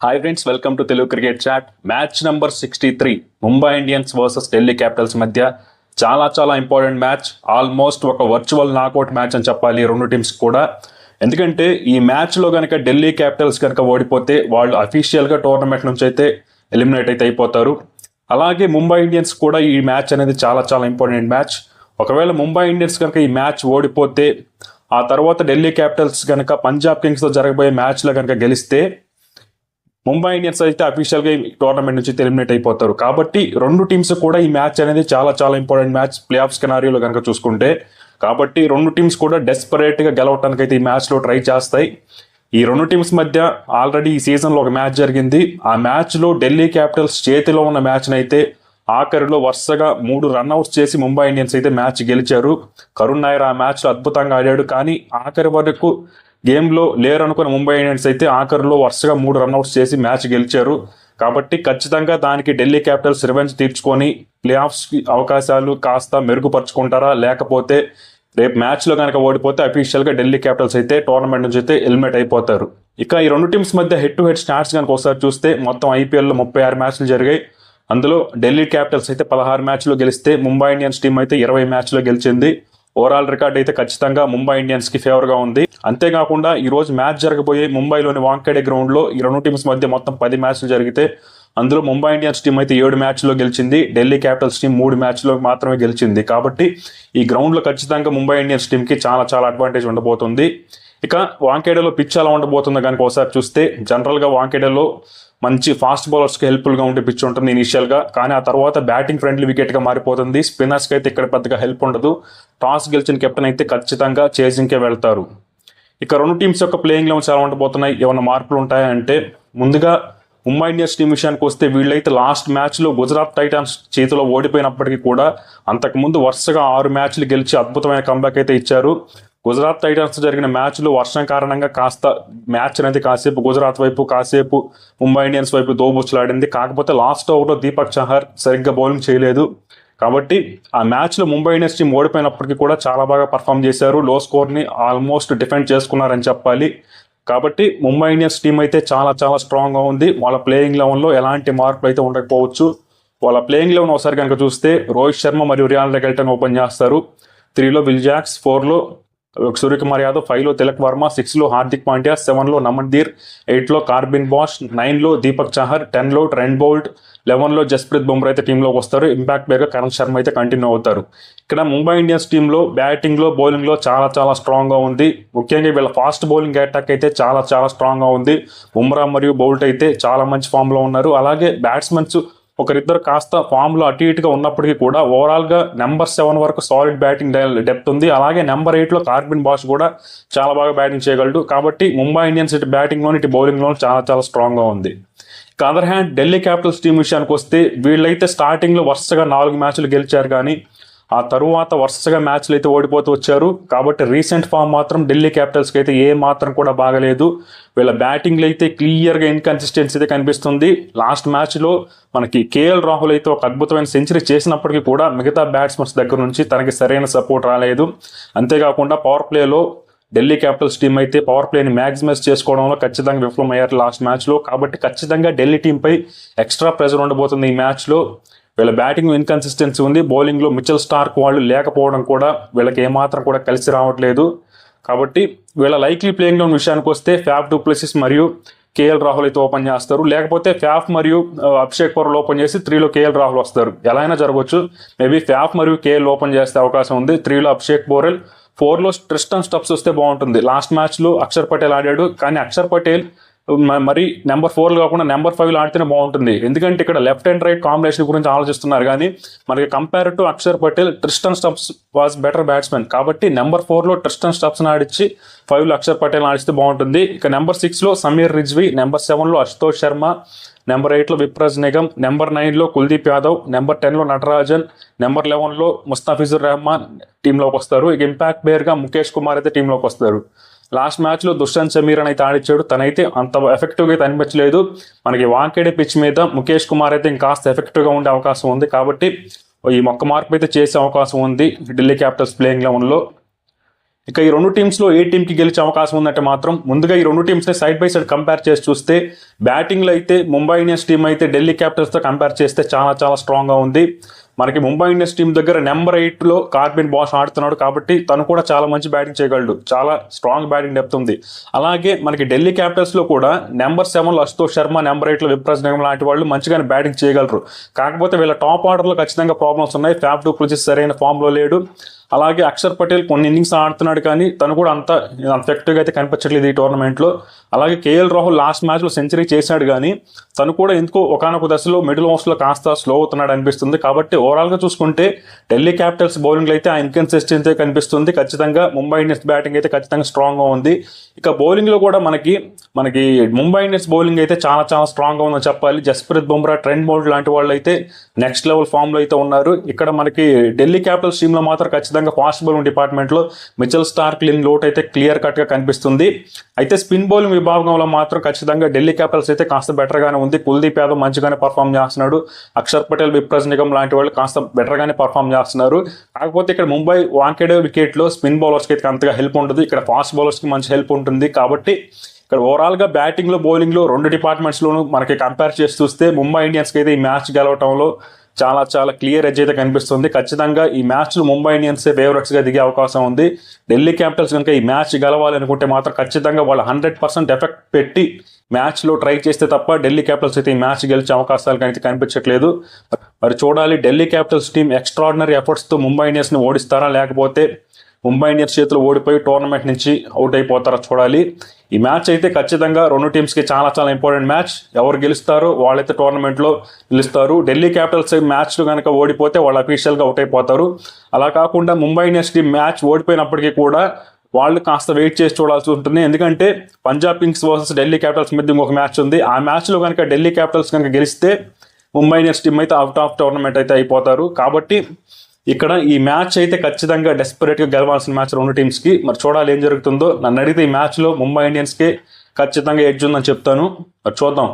Hi friends welcome to Telugu cricket chat match number sixty three Mumbai Indians versus Delhi Capitals మధ్య చాలా చాలా important match almost ఒక virtual knockout match అని చెప్పాలి రెండు teams కూడా. ఎందుకంటే ఈ మ్యాచ్లో కనుక ఢిల్లీ క్యాపిటల్స్ కనుక ఓడిపోతే వాళ్ళు అఫీషియల్గా టోర్నమెంట్ నుంచి అయితే ఎలిమినేట్ అయితే అయిపోతారు. అలాగే ముంబై ఇండియన్స్ కూడా ఈ మ్యాచ్ అనేది చాలా చాలా ఇంపార్టెంట్ మ్యాచ్ ఒకవేళ ముంబై ఇండియన్స్ కనుక ఈ మ్యాచ్ ఓడిపోతే ఆ తర్వాత ఢిల్లీ క్యాపిటల్స్ కనుక పంజాబ్ కింగ్స్తో జరగబోయే మ్యాచ్లో కనుక గెలిస్తే ముంబై ఇండియన్స్ అయితే అఫీషియల్గా ఈ టోర్నమెంట్ నుంచి ఎలిమినేట్ అయిపోతారు. కాబట్టి రెండు టీమ్స్ కూడా ఈ మ్యాచ్ అనేది చాలా చాలా ఇంపార్టెంట్ మ్యాచ్ ప్లే ఆఫ్ స్కెనారియోలో కనుక చూసుకుంటే. కాబట్టి రెండు టీమ్స్ కూడా డెస్పరేట్గా గెలవటానికి అయితే ఈ మ్యాచ్లో ట్రై చేస్తాయి. ఈ రెండు టీమ్స్ మధ్య ఆల్రెడీ ఈ సీజన్లో ఒక మ్యాచ్ జరిగింది. ఆ మ్యాచ్లో ఢిల్లీ క్యాపిటల్స్ చేతిలో ఉన్న మ్యాచ్ని అయితే ఆఖరిలో వరుసగా మూడు రన్అట్స్ చేసి ముంబై ఇండియన్స్ అయితే మ్యాచ్ గెలిచారు. కరుణ్ నాయర్ ఆ మ్యాచ్లో అద్భుతంగా ఆడాడు. కానీ ఆఖరి వరకు గేమ్లో లేరనుకున్న ముంబై ఇండియన్స్ అయితే ఆఖరిలో వరుసగా మూడు రన్అట్స్ చేసి మ్యాచ్ గెలిచారు. కాబట్టి ఖచ్చితంగా దానికి ఢిల్లీ క్యాపిటల్స్ రివెంజ్ తీర్చుకొని ప్లే ఆఫ్స్ అవకాశాలు కాస్త మెరుగుపరుచుకుంటారా? లేకపోతే రేపు మ్యాచ్లో కనుక ఓడిపోతే అఫీషియల్గా ఢిల్లీ క్యాపిటల్స్ అయితే టోర్నమెంట్ నుంచి అయితే ఎలిమినేట్ అయిపోతారు. ఇక ఈ రెండు టీమ్స్ మధ్య హెడ్ టు హెడ్ స్టార్ట్స్ కనుక ఒకసారి చూస్తే మొత్తం ఐపీఎల్లో ముప్పై ఆరు మ్యాచ్లు జరిగాయి. అందులో ఢిల్లీ క్యాపిటల్స్ అయితే పదహారు మ్యాచ్లు గెలిస్తే ముంబై ఇండియన్స్ టీం అయితే ఇరవై మ్యాచ్లో గెలిచింది. ఓవరాల్ రికార్డ్ అయితే ఖచ్చితంగా ముంబై ఇండియన్స్కి ఫేవర్గా ఉంది. అంతేకాకుండా ఈ రోజు మ్యాచ్ జరగబోయే ముంబైలోని వాంకేడే గ్రౌండ్లో ఈ రెండు టీమ్స్ మధ్య మొత్తం పది మ్యాచ్లు జరిగితే అందులో ముంబై ఇండియన్స్ టీం అయితే ఏడు మ్యాచ్లో గెలిచింది. ఢిల్లీ క్యాపిటల్స్ టీం మూడు మ్యాచ్లో మాత్రమే గెలిచింది. కాబట్టి ఈ గ్రౌండ్లో ఖచ్చితంగా ముంబై ఇండియన్స్ టీంకి చాలా చాలా అడ్వాంటేజ్ ఉండబోతుంది. ఇక వాంకేడలో పిచ్ ఎలా ఉండబోతుందో కనుక ఒకసారి చూస్తే జనరల్గా వాంకేడలో మంచి ఫాస్ట్ బౌలర్స్కి హెల్ప్ఫుల్గా ఉండే పిచ్ ఉంటుంది ఇనిషియల్గా. కానీ ఆ తర్వాత బ్యాటింగ్ ఫ్రెండ్లీ వికెట్గా మారిపోతుంది. స్పిన్నర్స్కి అయితే ఇక్కడ పెద్దగా హెల్ప్ ఉండదు. టాస్ గెలిచిన కెప్టెన్ అయితే ఖచ్చితంగా చేజింగ్కే వెళ్తారు. ఇక రెండు టీమ్స్ యొక్క ప్లేయింగ్ లెవెన్స్ ఎలా ఉండబోతున్నాయి? ఏమైనా మార్పులు ఉంటాయా అంటే ముందుగా ముంబై ఇండియన్స్ టీం విషయానికి వస్తే వీళ్ళైతే లాస్ట్ మ్యాచ్లో గుజరాత్ టైటాన్స్ చేతిలో ఓడిపోయినప్పటికీ కూడా అంతకుముందు వరుసగా ఆరు మ్యాచ్లు గెలిచి అద్భుతమైన కంబ్యాక్ అయితే ఇచ్చారు. గుజరాత్ టైటన్స్ జరిగిన మ్యాచ్లు వర్షం కారణంగా కాస్త మ్యాచ్ అనేది కాసేపు గుజరాత్ వైపు కాసేపు ముంబై ఇండియన్స్ వైపు దోబుచ్చులాడింది. కాకపోతే లాస్ట్ ఓవర్లో దీపక్ చహర్ సరిగ్గా బౌలింగ్ చేయలేదు. కాబట్టి ఆ మ్యాచ్లో ముంబై ఇండియన్స్ టీం ఓడిపోయినప్పటికీ కూడా చాలా బాగా పర్ఫామ్ చేశారు. లో స్కోర్ని ఆల్మోస్ట్ డిఫెండ్ చేసుకున్నారని చెప్పాలి. కాబట్టి ముంబై ఇండియన్స్ టీం అయితే చాలా చాలా స్ట్రాంగ్గా ఉంది. వాళ్ళ ప్లేయింగ్ లెవెన్లో ఎలాంటి మార్పులు అయితే ఉండకపోవచ్చు. వాళ్ళ ప్లేయింగ్ లెవెన్ ఒకసారి కనుక చూస్తే రోహిత్ శర్మ మరియు రియాన్ రెగల్టన్ ఓపెన్ చేస్తారు. త్రీలో విల్ జాక్స్ ఫోర్లో సూర్యకుమార్ యాదవ్ ఫైవ్లో తిలక్ వర్మ సిక్స్లో హార్దిక్ పాండ్యా సెవెన్లో నమన్దీర్ ఎయిట్లో కార్బిన్ బాష్ నైన్లో దీపక్ చహర్ టెన్లో ట్రెండ్ బౌల్ట్ లెవెన్లో జస్ప్రీత్ బుమ్రా అయితే టీంలోకి వస్తారు. ఇంపాక్ట్ ప్లేయర్గా కరణ్ శర్మ అయితే కంటిన్యూ అవుతారు. ఇక్కడ ముంబై ఇండియన్స్ టీంలో బ్యాటింగ్లో బౌలింగ్లో చాలా చాలా స్ట్రాంగ్గా ఉంది. ముఖ్యంగా వీళ్ళ ఫాస్ట్ బౌలింగ్ అటాక్ అయితే చాలా చాలా స్ట్రాంగ్గా ఉంది. బుమ్రా మరియు బౌల్ట్ అయితే చాలా మంచి ఫామ్లో ఉన్నారు. అలాగే బ్యాట్స్మెన్స్ ఒకరిద్దరు కాస్త ఫామ్లో అటు ఇటుగా ఉన్నప్పటికీ కూడా ఓవరాల్గా నెంబర్ సెవెన్ వరకు సాలిడ్ బ్యాటింగ్ డెప్త్ ఉంది. అలాగే నెంబర్ ఎయిట్లో కార్బిన్ బాష్ కూడా చాలా బాగా బ్యాటింగ్ చేయగలడు. కాబట్టి ముంబై ఇండియన్స్ ఇటు బ్యాటింగ్లోని ఇటు బౌలింగ్లోని చాలా చాలా స్ట్రాంగ్గా ఉంది. ఇక other hand Delhi Capitals team విషయానికి వస్తే వీళ్ళైతే స్టార్టింగ్లో వరుసగా నాలుగు మ్యాచ్లు గెలిచారు కానీ ఆ తరువాత వరుసగా మ్యాచ్లు అయితే ఓడిపోతూ వచ్చారు. కాబట్టి రీసెంట్ ఫామ్ మాత్రం ఢిల్లీ క్యాపిటల్స్కి అయితే ఏ మాత్రం కూడా బాగలేదు. వీళ్ళ బ్యాటింగ్లో అయితే క్లియర్గా ఇన్కన్సిస్టెన్సీ అయితే కనిపిస్తుంది. లాస్ట్ మ్యాచ్లో మనకి కేఎల్ రాహుల్ అయితే ఒక అద్భుతమైన సెంచరీ చేసినప్పటికీ కూడా మిగతా బ్యాట్స్మెన్స్ దగ్గర నుంచి తనకి సరైన సపోర్ట్ రాలేదు. అంతేకాకుండా పవర్ ప్లేలో ఢిల్లీ క్యాపిటల్స్ టీం అయితే పవర్ ప్లేని మ్యాక్సిమైజ్ చేసుకోవడంలో ఖచ్చితంగా విఫలమయ్యారు లాస్ట్ మ్యాచ్లో కాబట్టి ఖచ్చితంగా ఢిల్లీ టీంపై ఎక్స్ట్రా ప్రెజర్ ఉండబోతుంది ఈ మ్యాచ్లో వీళ్ళ బ్యాటింగ్ ఇన్కన్సిస్టెన్సీ ఉంది. బౌలింగ్లో మిచల్ స్టార్క్ వాళ్ళు లేకపోవడం కూడా వీళ్ళకి ఏమాత్రం కూడా కలిసి రావట్లేదు. కాబట్టి వీళ్ళ లైక్లీ ప్లేయింగ్ లోన్ విషయానికి వస్తే ఫ్యాఫ్ డూప్లెసిస్ మరియు కేఎల్ రాహుల్ అయితే ఓపెన్ చేస్తారు. లేకపోతే ఫ్యాఫ్ మరియు అభిషేక్ పరులు ఓపెన్ చేసి త్రీలో కేఎల్ రాహుల్ వస్తారు. ఎలా అయినా జరగవచ్చు. మేబీ ఫ్యాఫ్ మరియు కేఎల్ ఓపెన్ చేసే అవకాశం ఉంది. త్రీలో అభిషేక్ బోరెల్ ఫోర్లో ట్రిస్టన్ స్టప్స్ వస్తే బాగుంటుంది. లాస్ట్ మ్యాచ్లో అక్షర్ పటేల్ ఆడాడు. కానీ అక్షర్ పటేల్ మరి నెంబర్ ఫోర్లు కాకుండా నెంబర్ ఫైవ్లు ఆడితేనే బాగుంటుంది. ఎందుకంటే ఇక్కడ లెఫ్ట్ అండ్ రైట్ కాంబినేషన్ గురించి ఆలోచిస్తున్నారు. కానీ మనకి compare to Axar Patel Tristan Stubbs was better batsmen. కాబట్టి నెంబర్ ఫోర్లో ట్రిస్టన్ స్టప్స్ని ఆడిచ్చి ఫైవ్లో అక్షర్ పటేల్ ఆడిస్తే బాగుంటుంది. ఇక నెంబర్ సిక్స్లో సమీర్ రిజ్వి నెంబర్ సెవెన్లో అశుతోష్ శర్మ నెంబర్ ఎయిట్లో విప్రజ్ నిగమ్ నెంబర్ నైన్లో కుల్దీప్ యాదవ్ నెంబర్ టెన్లో నటరాజన్ నెంబర్ లెవెన్లో ముస్తాఫిజుర్ రెహమాన్ టీంలోకి వస్తారు. ఇక ఇంపాక్ట్ ప్లేయర్గా ముఖేష్ కుమార్ అయితే టీంలోకి వస్తారు. లాస్ట్ మ్యాచ్లో దుష్యంత్ సమీర్ అని అయితే ఆడిచ్చాడు. తనైతే అంత ఎఫెక్టివ్గా అయితే అనిపించలేదు. మనకి వాంకేడే పిచ్ మీద ముఖేష్ కుమార్ అయితే ఇంకాస్త ఎఫెక్టివ్గా ఉండే అవకాశం ఉంది కాబట్టి ఈ మొక్క మార్పు అయితే చేసే అవకాశం ఉంది ఢిల్లీ క్యాపిటల్స్ ప్లేయింగ్ లెవెన్లో ఇక ఈ రెండు టీమ్స్లో ఏ టీమ్కి గెలిచే అవకాశం ఉందంటే మాత్రం ముందుగా ఈ రెండు టీమ్స్ని సైడ్ బై సైడ్ కంపేర్ చేసి చూస్తే బ్యాటింగ్లో అయితే ముంబై ఇండియన్స్ టీం అయితే ఢిల్లీ క్యాపిటల్స్తో కంపేర్ చేస్తే చాలా చాలా స్ట్రాంగ్గా ఉంది. మనకి ముంబై ఇండియన్స్ టీం దగ్గర నెంబర్ ఎయిట్లో కార్బిన్ బాస్ ఆడుతున్నాడు కాబట్టి తను కూడా చాలా మంచి బ్యాటింగ్ చేయగలడు. చాలా స్ట్రాంగ్ బ్యాటింగ్ డెప్త్ ఉంది. అలాగే మనకి ఢిల్లీ క్యాపిటల్స్లో కూడా నెంబర్ సెవెన్లో అశుతోష్ శర్మ నెంబర్ ఎయిట్లో నిగమ్ లాంటి వాళ్ళు మంచిగానే బ్యాటింగ్ చేయగలరు. కాకపోతే వీళ్ళ టాప్ ఆర్డర్లో ఖచ్చితంగా ప్రాబ్లమ్స్ ఉన్నాయి. ఫ్యాప్ టూ సరైన ఫామ్లో లేడు. అలాగే అక్షర్ పటేల్ కొన్ని ఇన్నింగ్స్ ఆడుతున్నాడు కానీ తను కూడా అంత ఎఫెక్టివ్గా అయితే కనిపించట్లేదు ఈ టోర్నమెంట్లో అలాగే కేఎల్ రాహుల్ లాస్ట్ మ్యాచ్లో సెంచరీ చేశాడు కానీ తను కూడా ఎందుకో ఒకనొక దశలో మిడిల్ ఓవర్స్లో కాస్త స్లో అవుతున్నాడు అనిపిస్తుంది. కాబట్టి ఓవరాల్గా చూసుకుంటే ఢిల్లీ క్యాపిటల్స్ బౌలింగ్లో అయితే ఆ ఇన్కన్సిస్టెన్సీ కనిపిస్తుంది. ఖచ్చితంగా ముంబై ఇండియన్స్ బ్యాటింగ్ అయితే ఖచ్చితంగా స్ట్రాంగ్గా ఉంది. ఇక బౌలింగ్లో కూడా మనకి మనకి ముంబై ఇండియన్స్ బౌలింగ్ అయితే చాలా చాలా స్ట్రాంగ్గా ఉందని చెప్పాలి. జస్ప్రీత్ బుమ్రా ట్రెండ్ బౌల్డ్ లాంటి వాళ్ళు అయితే నెక్స్ట్ లెవెల్ ఫామ్లో అయితే ఉన్నారు. ఇక్కడ మనకి ఢిల్లీ క్యాపిటల్స్ టీంలో మాత్రం ఖచ్చితంగా ఫాస్ట్ బౌలింగ్ డిపార్ట్మెంట్లో మిచల్ స్టార్క్ లిన్ లోట్ అయితే క్లియర్ కట్గా కనిపిస్తుంది. అయితే స్పిన్ బౌలింగ్ విభాగంలో మాత్రం ఖచ్చితంగా ఢిల్లీ క్యాపిటల్స్ అయితే కాస్త బెటర్గానే ఉంది. కుల్దీప్ యాదవ్ మంచిగానే పర్ఫామ్ చేస్తున్నాడు. అక్షర్ పటేల్ విప్రజ్ నిగమ్ లాంటి వాళ్ళు కాస్త బెటర్గానే పర్ఫామ్ చేస్తున్నారు. కాకపోతే ఇక్కడ ముంబై వాంకెడే వికెట్లో స్పిన్ బౌలర్స్కి అయితే అంతగా హెల్ప్ ఉంటుంది ఇక్కడ ఫాస్ట్ బౌలర్స్కి మంచి హెల్ప్ ఉంటుంది. కాబట్టి ఇక్కడ ఓవరాల్గా బ్యాటింగ్లో బౌలింగ్లో రెండు డిపార్ట్మెంట్స్లోనూ మనకి కంపేర్ చేసి చూస్తే ముంబై ఇండియన్స్కి అయితే ఈ మ్యాచ్ గెలవటంలో చాలా చాలా క్లియర్ ఎడ్జ్ అయితే కనిపిస్తుంది. ఖచ్చితంగా ఈ మ్యాచ్లో ముంబై ఇండియన్సే ఫేవరెట్స్గా దిగే అవకాశం ఉంది. ఢిల్లీ క్యాపిటల్స్ కనుక ఈ మ్యాచ్ గెలవాలి అనుకుంటే మాత్రం ఖచ్చితంగా వాళ్ళు హండ్రెడ్ పర్సెంట్ ఎఫెక్ట్ పెట్టి మ్యాచ్లో ట్రై చేస్తే తప్ప ఢిల్లీ క్యాపిటల్స్ అయితే ఈ మ్యాచ్ గెలిచే అవకాశాలు అయితే కనిపించట్లేదు. మరి చూడాలి ఢిల్లీ క్యాపిటల్స్ టీం ఎక్స్ట్రాడినరీ ఎఫర్ట్స్తో ముంబై ఇండియన్స్ని ఓడిస్తారా లేకపోతే ముంబై ఇండియన్స్ చేతిలో ఓడిపోయి టోర్నమెంట్ నుంచి అవుట్ అయిపోతారో చూడాలి. ఈ మ్యాచ్ అయితే ఖచ్చితంగా రెండు టీమ్స్కి చాలా చాలా ఇంపార్టెంట్ మ్యాచ్. ఎవరు గెలుస్తారో వాళ్ళైతే టోర్నమెంట్లో గెలుస్తారు. ఢిల్లీ క్యాపిటల్స్ మ్యాచ్లో కనుక ఓడిపోతే వాళ్ళు అఫీషియల్గా అవుట్ అయిపోతారు. అలా కాకుండా ముంబై ఇండియన్స్ టీం మ్యాచ్ ఓడిపోయినప్పటికీ కూడా వాళ్ళు కాస్త వెయిట్ చేసి చూడాల్సి ఉంటుంది. ఎందుకంటే Punjab Kings versus Delhi Capitals మధ్య ఇంకొక మ్యాచ్ ఉంది. ఆ మ్యాచ్లో కనుక ఢిల్లీ క్యాపిటల్స్ కనుక గెలిస్తే ముంబై ఇండియన్స్ టీం అయితే అవుట్ ఆఫ్ టోర్నమెంట్ అయితే అయిపోతారు. కాబట్టి ఇక్కడ ఈ మ్యాచ్ అయితే ఖచ్చితంగా డెస్పరేట్గా గెలవాల్సిన మ్యాచ్ రెండు టీమ్స్కి. మరి చూడాలి ఏం జరుగుతుందో. నన్ను అడిగితే ఈ మ్యాచ్లో ముంబై ఇండియన్స్కి ఖచ్చితంగా ఎడ్జ్ ఉందని చెప్తాను. మరి చూద్దాం.